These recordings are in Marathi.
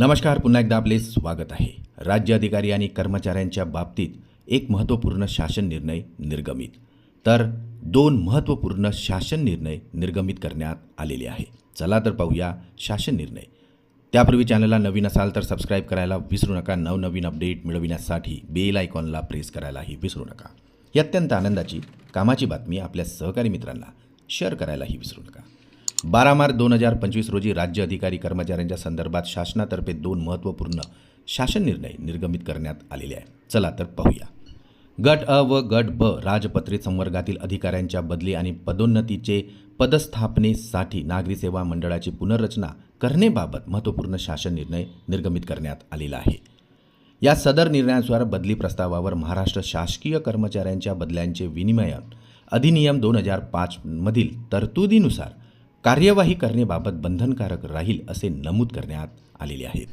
नमस्कार पुन्हा एकदा आपले स्वागत आहे. राज्य अधिकारी आणि कर्मचाऱ्यांच्या बाबतीत एक महत्त्वपूर्ण शासन निर्णय निर्गमित. तर दोन महत्त्वपूर्ण शासन निर्णय निर्गमित करण्यात आलेले आहे चला तर पाहूया शासन निर्णय. त्यापूर्वी चॅनलला नवीन असाल तर सबस्क्राईब करायला विसरू नका. नवनवीन अपडेट मिळविण्यासाठी बेल आयकॉनला प्रेस करायलाही विसरू नका. ही अत्यंत आनंदाची कामाची बातमी आपल्या सहकारी मित्रांना शेअर करायलाही विसरू नका. बारा मार्च दोन हजार पंचवीस रोजी राज्य अधिकारी कर्मचाऱ्यांच्या संदर्भात शासनातर्फे दोन महत्त्वपूर्ण शासन निर्णय निर्गमित करण्यात आलेले आहे चला तर पाहूया. गट अ व गट ब राजपत्रित संवर्गातील अधिकाऱ्यांच्या बदली आणि पदोन्नतीचे पदस्थापनेसाठी नागरी सेवा मंडळाची पुनर्रचना करणेबाबत महत्त्वपूर्ण शासन निर्णय निर्गमित करण्यात आलेला आहे. या सदर निर्णयानुसार बदली प्रस्तावावर महाराष्ट्र शासकीय कर्मचाऱ्यांच्या बदल्यांचे विनिमयन अधिनियम दोन हजार पाचमधील तरतुदीनुसार कार्यवाही करण्याबाबत बंधनकारक राहील असे नमूद करण्यात आलेले आहेत.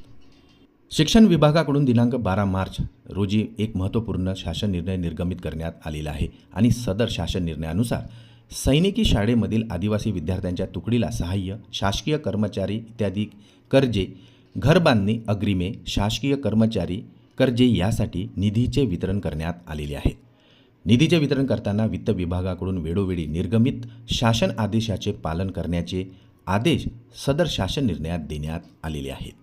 शिक्षण विभागाकडून दिनांक बारा मार्च रोजी एक महत्त्वपूर्ण शासन निर्णय निर्गमित करण्यात आलेला आहे आणि सदर शासन निर्णयानुसार सैनिकी शाळेमधील आदिवासी विद्यार्थ्यांच्या तुकडीला सहाय्य शासकीय कर्मचारी इत्यादी कर्जे घरबांधणी अग्रिमे शासकीय कर्मचारी कर्जे यासाठी निधीचे वितरण करण्यात आलेले आहे. निधीचे वितरण करताना वित्त विभागाकडून वेळोवेळी निर्गमित शासन आदेशाचे पालन करण्याचे आदेश सदर शासन निर्णयात देण्यात आलेले आहेत.